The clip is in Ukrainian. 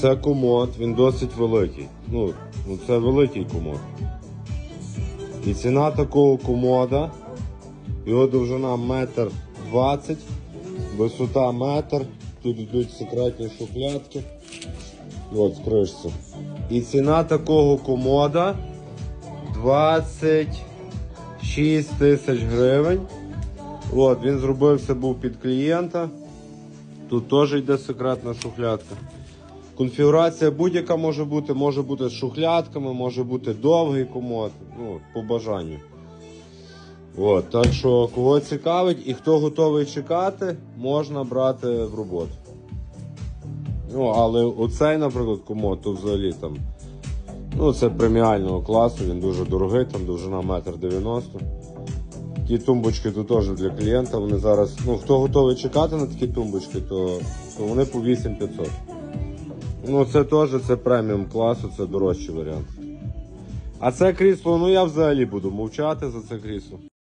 Це комод, він досить великий. Ну, ну це великий комод. І ціна такого комода, його довжина метр двадцять, висота метр, тут йдуть секретні шухлядки. От, кришці. І ціна такого комода 26 тисяч гривень. От, він зробився був під клієнта. Тут теж йде секретна шухлядка. Конфігурація будь-яка може бути, може бути з шухлядками, може бути довгий комод, ну, по бажанню. От, так що, кого цікавить і хто готовий чекати, можна брати в роботу. Ну, але оцей, наприклад, комод, то взагалі там. Ну, це преміального класу, він дуже дорогий, там довжина 1,90 м. Ті тумбочки тут теж для клієнта. Вони зараз, ну хто готовий чекати на такі тумбочки, то, то вони по 8500. Ну, це теж це преміум класу, це дорожчий варіант. А це крісло, ну я взагалі буду мовчати за це крісло.